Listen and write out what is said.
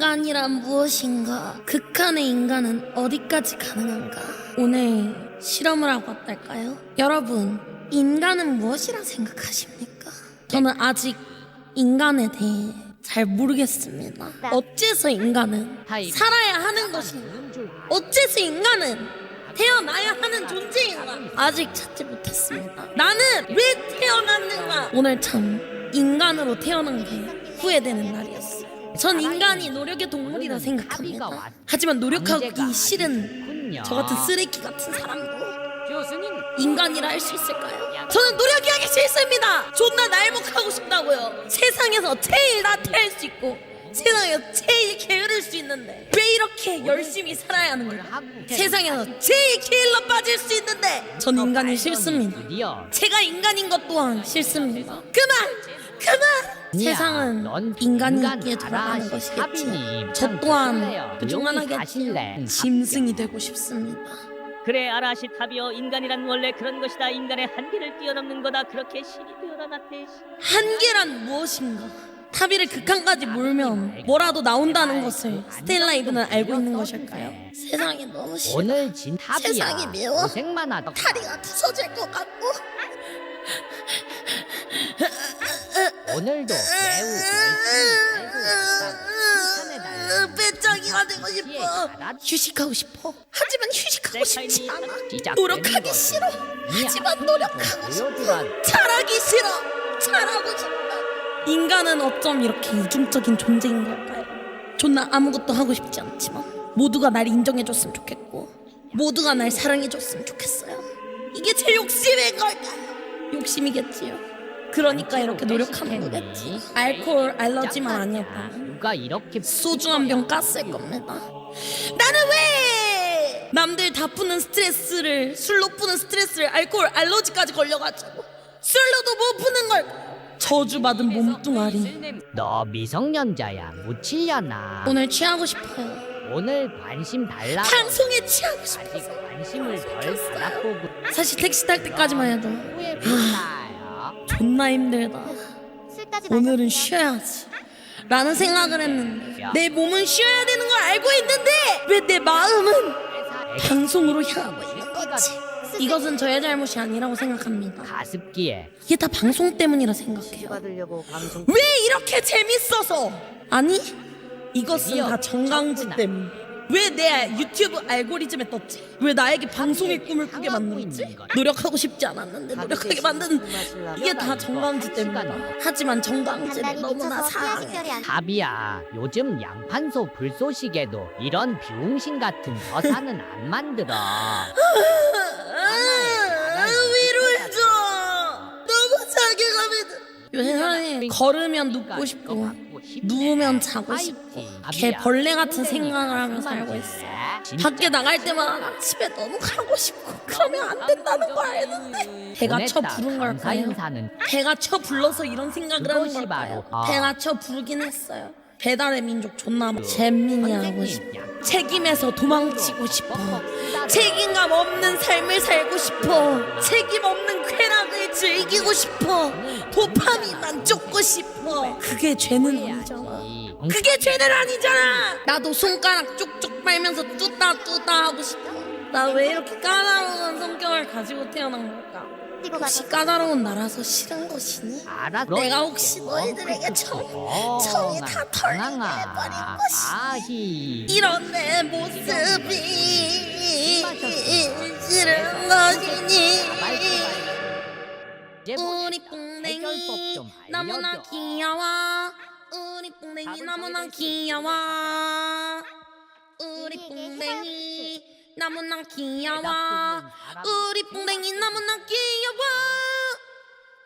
인간이란 무엇인가? 극한의 인간은 어디까지 가능한가? 오늘 실험을 하고 왔달까요? 여러분, 인간은 무엇이라 생각하십니까? 저는 아직 인간에 대해 잘 모르겠습니다. 어째서 인간은 살아야 하는 것인가? 어째서 인간은 태어나야 하는 존재인가? 아직 찾지 못했습니다. 나는 왜 태어났는가? 오늘 참 인간으로 태어난 게 후회되는 날이었어요. 전 인간이 노력의 동물이라 생각합니다. 하지만 노력하기 싫은 저 같은 쓰레기 같은 사람도 인간이라 할 수 있을까요? 저는 노력이 하기 싫습니다. 존나 날먹하고 싶다고요. 세상에서 제일 나태할 수 있고 세상에서 제일 게으를 수 있는데 왜 이렇게 열심히 살아야 하는 거야? 세상에서 제일 게을러 빠질 수 있는데 전 인간이 싫습니다. 제가 인간인 것 또한 싫습니다. 그만! 그만! 세상은 넌 인간이기에 인간 돌아가는 것이겠지. 저참 또한 그래요. 그중하나겠지. 사실래. 짐승이 되고 싶습니다. 그래 아라시 타비어 인간이란 원래 그런 것이다 인간의 한계를 뛰어넘는 거다 그렇게 신이 되어라 나태시 한계란 무엇인가? 타비를 극한까지 몰면 뭐라도 나온다는 것을 스텔라 이브는 알고 있는 것일까요? 세상이 너무 싫어. 오늘 진 탑이야. 세상이. 고생만 하다. 다리가 부서질 것 같고 오늘도 매우 열심히 살고 있다고 배짱이가 되고 싶어. 휴식하고 싶어. 하지만 휴식하고 싶지 않아. 노력하기 싫어. 하지만 노력하고 싶어. 잘하기 싫어. 잘하고 싶어. 인간은 어쩜 이렇게 이중적인 존재인 걸까요? 존나 아무것도 하고 싶지 않지만 모두가 날 인정해줬으면 좋겠고 모두가 날 사랑해줬으면 좋겠어요. 이게 제 욕심인 걸까요? 욕심이겠지요. 그러니까 이렇게 노력하는 거겠지. 알코올 알러지만 아니었다면 누가 이렇게 소주 한 병 깠을 겁니다. 나는 왜 남들 다 푸는 스트레스를 술로 푸는 스트레스를 알코올 알러지까지 걸려가지고 술로도 못 푸는 걸 저주받은 몸뚱아리. 너 미성년자야 묻히려나 오늘 취하고 싶어요. 오늘 관심 달라 방송에 취하고 싶어서. 관심을 덜 받았고 사실 택시 탈 때까지만 해도 후회 존나 힘들다. 오늘은 쉬어야지. 라는 생각을 했는데 내 몸은 쉬어야 되는 걸 알고 있는데 왜 내 마음은 방송으로 향하고 있는 거지? 이것은 저의 잘못이 아니라고 생각합니다. 가습기에 이게 다 방송 때문이라 생각해요. 받으려고 방송 왜 이렇게 재밌어서? 아니 이것은 다 정강지. 때문. 왜 내 유튜브 알고리즘에 떴지? 왜 나에게 방송의 꿈을 꾸게 만들었지? 노력하고 싶지 않았는데 노력하게 만든 이게 다 정강지 때문이다. 하지만 정강지를 너무나 사랑해. 답이야 요즘 양판소 불쏘시개도 이런 비용신 같은 거사는 안 만들어 들. 세상에 걸으면 눕고 싶고 누우면 자고 싶고 개 벌레 같은 생각을 하며 살고 있어. 밖에 나갈 때마다 나 집에 너무 가고 싶고 그러면 안 된다는 걸 아는데 배가 쳐 부른 걸까요? 배가 쳐 불러서 이런 생각을 하는 걸까요? 아. 배가 쳐 부르긴 했어요. 배달의 민족 존나 잼민이 하고 싶어. 책임에서 도망치고 싶어. 책임감 없는 삶을 살고 싶어. 책임 없는 즐기고 싶어. 도파민 만 쫓고 싶어. 그게 죄는 아니잖아. 그게 죄는 아니잖아. 나도 손가락 쭉쭉 빨면서 뚜따 뚜따 하고 싶어. 나 왜 이렇게 까다로운 성격을 가지고 태어난 걸까? 혹시 까다로운 나라서 싫은 것이니? 알아 내가 혹시 너희들에게 청, 청이 다 털리게 해버린 것이니? 이런 내 모습이 싫은 것이니? 우리 뿡댕이 너무나 귀여워. 우리 뿡댕이 너무나 귀여워. 우리 뿡댕이 너무나 귀여워. 우리 뿡댕이 너무나 귀여워